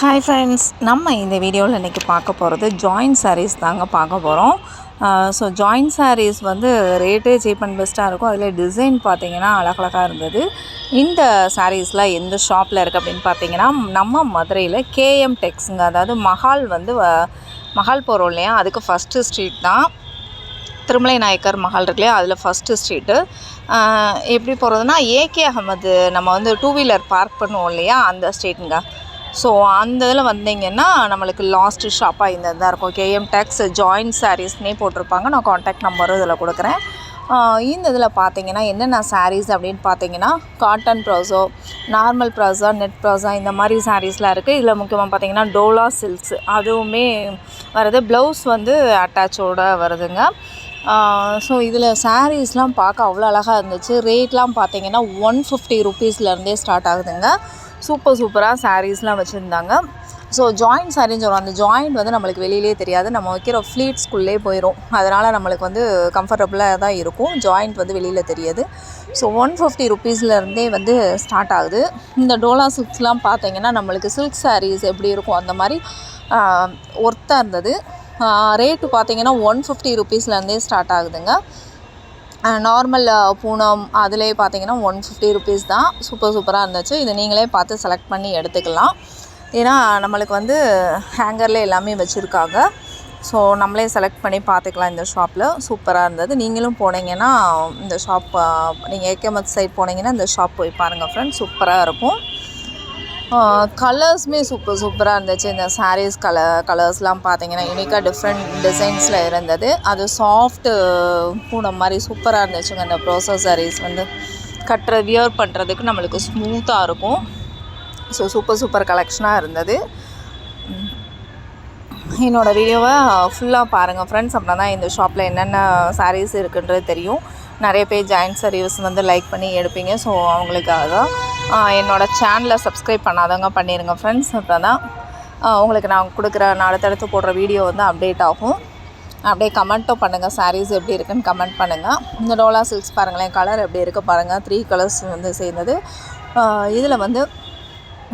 Hi friends நம்ம இந்த வீடியோவில் இன்றைக்கி பார்க்க போகிறது ஜாயின்ட் சாரீஸ் தாங்க பார்க்க போகிறோம். ஸோ ஜாயின்ட் சாரீஸ் வந்து ரேட்டு சீப் அண்ட் பெஸ்ட்டாக இருக்கும். அதில் டிசைன் பார்த்திங்கன்னா அழகழகாக இருந்தது. இந்த சாரீஸ்லாம் எந்த ஷாப்பில் இருக்குது அப்படின்னு பார்த்தீங்கன்னா நம்ம மதுரையில் கேஎம் டெக்ஸுங்க அதாவது மஹால் வந்து வ- மஹால் போகிறோம் இல்லையா? அதுக்கு ஃபஸ்ட்டு ஸ்ட்ரீட் தான் திருமலை நாயக்கர் மஹால் இருக்கு இல்லையா? அதில் ஃபஸ்ட்டு ஸ்ட்ரீட்டு எப்படி போகிறதுனா ஏகே அகமது நம்ம வந்து டூ வீலர் பார்க் பண்ணுவோம் இல்லையா? அந்த ஸ்ட்ரீட்டுங்க ஸோ அந்த இதில் வந்தீங்கன்னா நம்மளுக்கு லாஸ்ட்டு ஷாப்பாக இந்த இதாக இருக்கும். கேஎம் டேக்ஸ் ஜாயின்ட் சாரீஸ்னே போட்டிருப்பாங்க. நான் காண்டாக்ட் நம்பரும் இதில் கொடுக்குறேன். இந்த இதில் பார்த்தீங்கன்னா என்னென்ன சாரீஸ் அப்படின்னு பார்த்தீங்கன்னா cotton brasso normal brasso net brasso இந்த மாதிரி சாரீஸ்லாம் இருக்குது இதில் முக்கியமாக பார்த்தீங்கன்னா டோலா சில்க்ஸ் அதுவுமே வருது. ப்ளவுஸ் வந்து அட்டாச்சோட வருதுங்க. ஸோ இதில் சாரீஸ்லாம் பார்க்க அவ்வளோ அழகாக இருந்துச்சு. ரேட்லாம் பார்த்தீங்கன்னா ஒன் ஃபிஃப்டி ருபீஸ்லேருந்தே ஸ்டார்ட் ஆகுதுங்க. சூப்பர் சூப்பராக சாரீஸ்லாம் வச்சுருந்தாங்க. ஸோ ஜாயிண்ட் சாரின்னு சொல்லுவோம் அந்த ஜாயிண்ட் வந்து நம்மளுக்கு வெளியிலே தெரியாது. நம்ம வைக்கிற ஃப்ளீட்ஸ்குள்ளே போயிடும் அதனால் நம்மளுக்கு வந்து கம்ஃபர்டபுளாக தான் இருக்கும். ஜாயிண்ட் வந்து வெளியில் தெரியாது. ஸோ ஒன் ஃபிஃப்டி ருபீஸ்லேருந்தே வந்து ஸ்டார்ட் ஆகுது. இந்த டோலா சில்க்ஸ்லாம் பார்த்தீங்கன்னா நம்மளுக்கு சில்க் சாரீஸ் எப்படி இருக்கும்? அந்த மாதிரி ஒர்த்தாக இருந்தது. ரேட்டு பார்த்தீங்கன்னா ஒன் ஃபிஃப்டி ருபீஸ்லேருந்தே ஸ்டார்ட் ஆகுதுங்க. நார்மல் பூனம் அதிலே பார்த்தீங்கன்னா ஒன் ஃபிஃப்டி ருபீஸ் தான். சூப்பர் சூப்பராக இருந்துச்சு. இதை நீங்களே பார்த்து செலக்ட் பண்ணி எடுத்துக்கலாம். ஏன்னா நம்மளுக்கு வந்து ஹேங்கரில் எல்லாமே வச்சுருக்காங்க. ஸோ நம்மளே செலக்ட் பண்ணி பார்த்துக்கலாம் இந்த ஷாப்பில் சூப்பராக இருந்தது. நீங்களும் போனீங்கன்னா இந்த ஷாப் நீங்கள் ஏகேமத் சைட் போனீங்கன்னா இந்த ஷாப் போய் பாருங்கள் ஃப்ரெண்ட்ஸ் சூப்பராக இருக்கும். கலர்ஸுமே சூப்பர் சூப்பராக இருந்துச்சு. இந்த சாரீஸ் கலர் கலர்ஸ்லாம் பார்த்தீங்கன்னா யூனிக்காக டிஃப்ரெண்ட் டிசைன்ஸில் இருந்தது. அது சாஃப்ட்டு பூனம் மாதிரி சூப்பராக இருந்துச்சுங்க. இந்த ப்ரோசஸ் சாரீஸ் வந்து கட்டுற வியர் பண்ணுறதுக்கு நம்மளுக்கு ஸ்மூத்தாக இருக்கும். ஸோ சூப்பர் சூப்பர் கலெக்ஷனாக இருந்தது. என்னோடய வீடியோவை ஃபுல்லாக பாருங்கள் ஃப்ரெண்ட்ஸ் அப்படின்னா தான் இந்த ஷாப்பில் என்னென்ன சாரீஸ் இருக்குன்றது தெரியும். நிறைய பேர் ஜாயின்ட் சாரீஸ் வந்து லைக் பண்ணி எடுப்பீங்க. ஸோ அவங்களுக்காக தான் என்னோடய என்னோட சேனலை சப்ஸ்கிரைப் பண்ணாதவங்க பண்ணிடுங்க ஃப்ரெண்ட்ஸ் அப்போ தான் உங்களுக்கு நான் கொடுக்குற நான் அடுத்தடுத்து போடுற வீடியோ வந்து அப்டேட் ஆகும். அப்படியே கமெண்ட்டும் பண்ணுங்கள் சாரீஸ் எப்படி இருக்குன்னு கமெண்ட் பண்ணுங்கள் இந்த டோலா சில்க்ஸ் பாருங்களேன். கலர் எப்படி இருக்குது பாருங்கள் த்ரீ கலர்ஸ் வந்து சேர்ந்தது. இதில் வந்து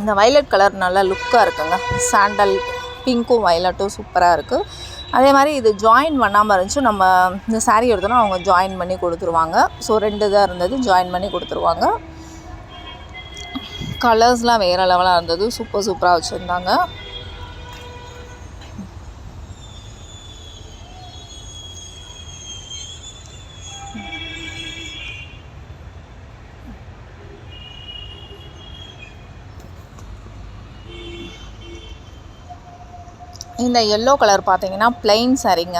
இந்த வயலட் கலர் நல்லா லுக்காக இருக்குங்க. சாண்டல் பிங்க்கும் வயலட்டும் சூப்பராக இருக்குது அதே மாதிரி இது ஜாயின் பண்ணாமல் இருந்துச்சு நம்ம இந்த சாரீ எடுத்தோன்னா அவங்க ஜாயின் பண்ணி கொடுத்துருவாங்க. ஸோ ரெண்டு இதாக இருந்தது. ஜாயின் பண்ணி கொடுத்துருவாங்க. கலர்ஸ்லாம் வேறு லெவலாக இருந்தது. சூப்பர் சூப்பராக வச்சுருந்தாங்க. இந்த எல்லோ கலர் பார்த்தீங்கன்னா plain சாரீங்க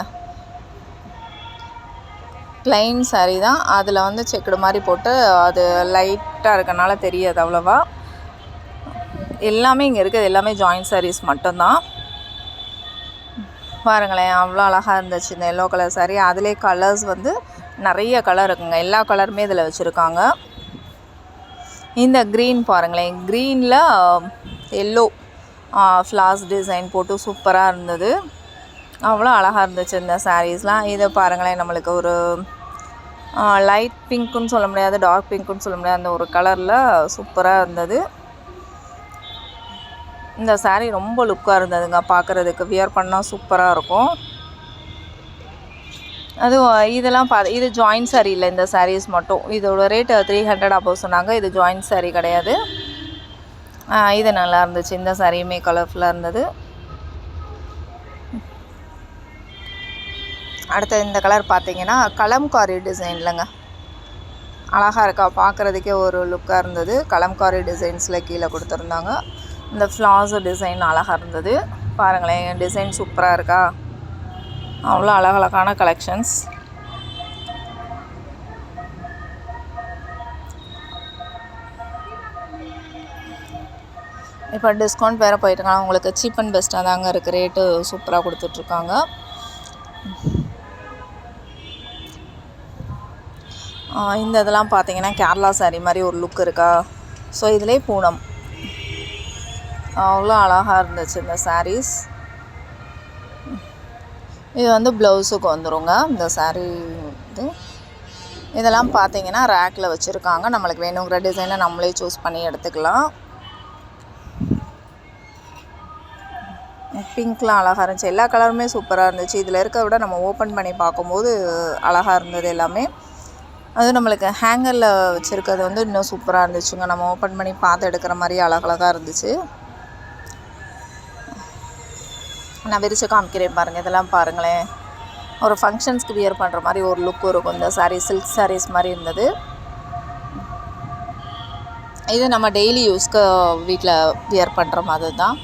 plain saree தான். அதில் வந்து செக்குடு மாதிரி போட்டு அது லைட்டாக இருக்கனால தெரியாது அவ்வளோவா. எல்லாமே இங்கே இருக்குது. எல்லாமே ஜாயின்ட் சாரீஸ் மட்டும்தான். பாருங்களேன் அவ்வளோ அழகாக இருந்துச்சு இந்த எல்லோ கலர் saree. அதிலே கலர்ஸ் வந்து நிறைய கலர் இருக்குங்க. எல்லா கலருமே இதில் வச்சுருக்காங்க. இந்த க்ரீன் பாருங்களேன். க்ரீனில் எல்லோ ஃப்ளார்ஸ் டிசைன் போட்டு சூப்பராக இருந்தது. அவ்வளோ அழகாக இருந்துச்சு இந்த சாரீஸ்லாம் இதை பாருங்களேன் நம்மளுக்கு ஒரு லைட் பிங்க்குன்னு சொல்ல முடியாது டார்க் பிங்க்குன்னு சொல்ல முடியாது. அந்த ஒரு கலரில் சூப்பராக இருந்தது. இந்த சாரீ ரொம்ப லுக்காக இருந்ததுங்க. பார்க்குறதுக்கு வியர் பண்ணால் சூப்பராக இருக்கும். அது இதெல்லாம் பா இது ஜாயின்ட் saree இல்லை. இந்த சாரீஸ் மட்டும். இதோட ரேட் த்ரீ ஹண்ட்ரட் அபோவ் சொன்னாங்க. இது ஜாயின்ட் saree கிடையாது. இது நல்லா இருந்துச்சு. இந்த சாரியுமே கலர்ஃபுல்லாக இருந்தது. அடுத்து இந்த கலர் பார்த்தீங்கன்னா கலம்காரி டிசைன்லங்க அழகாக இருக்கா? பார்க்குறதுக்கே ஒரு லுக்காக இருந்தது. கலம்காரி டிசைன்ஸில் கீழே கொடுத்துருந்தாங்க. இந்த ஃப்ளாஸ் டிசைன் அழகாக இருந்தது. பாருங்களேன் டிசைன் சூப்பராக இருக்கா? அவ்வளோ அழகழகான கலெக்ஷன்ஸ் இப்போ டிஸ்கவுண்ட் வேறு போயிட்டுருக்காங்க. உங்களுக்கு சீப் அண்ட் பெஸ்ட்டாக தாங்க இருக்குது ரேட்டு சூப்பராக கொடுத்துட்ருக்காங்க. இந்த இதெல்லாம் பார்த்தீங்கன்னா கேரளா saree மாதிரி ஒரு லுக் இருக்கா? ஸோ இதிலே பூனம். அவ்வளோ அழகாக இருந்துச்சு இந்த சாரீஸ் இது வந்து ப்ளவுஸுக்கு வந்துருங்க. இந்த சாரீ இது இதெல்லாம் பார்த்தீங்கன்னா ரேக்கில் வச்சுருக்காங்க. நம்மளுக்கு வேணுங்கிற டிசைனை நம்மளே சூஸ் பண்ணி எடுத்துக்கலாம். பிங்க்லாம் அழகாக இருந்துச்சு. எல்லா கலருமே சூப்பராக இருந்துச்சு. இதில் இருக்க விட நம்ம ஓப்பன் பண்ணி பார்க்கும்போது அழகாக இருந்தது எல்லாமே. அது நம்மளுக்கு ஹேங்கரில் வச்சுருக்கிறது வந்து இன்னும் சூப்பராக இருந்துச்சுங்க. நம்ம ஓப்பன் பண்ணி பார்த்து எடுக்கிற மாதிரி அழகழகாக இருந்துச்சு. நான் விரிச்சு காமிக்கிறேன் பாருங்கள் இதெல்லாம் பாருங்களேன். ஒரு ஃபங்க்ஷன்ஸ்க்கு வியர் பண்ணுற மாதிரி ஒரு லுக் இருக்கும். இந்த சாரீ சில்க் சாரீஸ் மாதிரி இருந்தது. இது நம்ம டெய்லி யூஸ்க்கு வீட்டில் வியர் பண்ணுற மாதிரி தான்.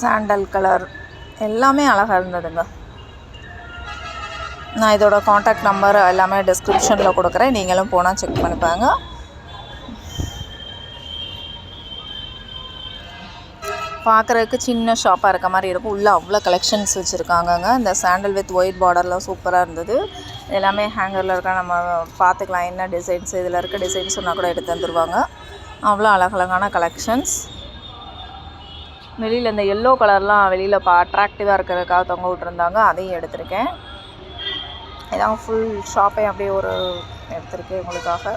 சாண்டல் கலர் எல்லாமே அழகாக இருந்ததுங்க. நான் இதோட காண்டாக்ட் நம்பர் எல்லாமே டிஸ்கிரிப்ஷனில் கொடுக்குறேன். நீங்களும் போனால் செக் பண்ணிப்பாங்க. பார்க்குறதுக்கு சின்ன ஷாப்பாக இருக்க மாதிரி இருக்கும். உள்ளே அவ்வளோ கலெக்ஷன்ஸ் வச்சுருக்காங்கங்க. இந்த சாண்டல் வித் ஒயிட் பார்டர்லாம் சூப்பராக இருந்தது. எல்லாமே ஹேங்கரில் இருக்க நம்ம பார்த்துக்கலாம். என்ன டிசைன்ஸ் இதில் இருக்க டிசைன்ஸ் சொன்னால் கூட எடுத்து தந்துருவாங்க. அவ்வளோ அழகழகான கலெக்ஷன்ஸ் வெளியில் இந்த எல்லோ கலர்லாம் வெளியில் பா அட்ராக்டிவாக இருக்கிறதுக்காக தொங்க விட்ருந்தாங்க அதையும் எடுத்திருக்கேன். இதான் ஃபுல் ஷாப்பே அப்படியே ஒரு எடுத்திருக்கேன் உங்களுக்காக.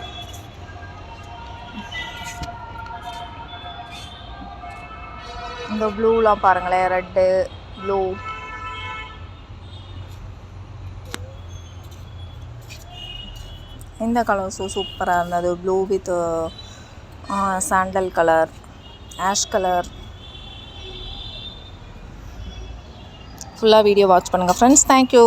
இந்த ப்ளூலாம் பாருங்களேன் ரெட்டு ப்ளூ இந்த கலர்ஸும் சூப்பராக இருந்தது. Blue with sandal colour ash colour ஃபுல்லாக வீடியோ வாட்ச் பண்ணுங்கள் ஃப்ரெண்ட்ஸ் தேங்க்யூ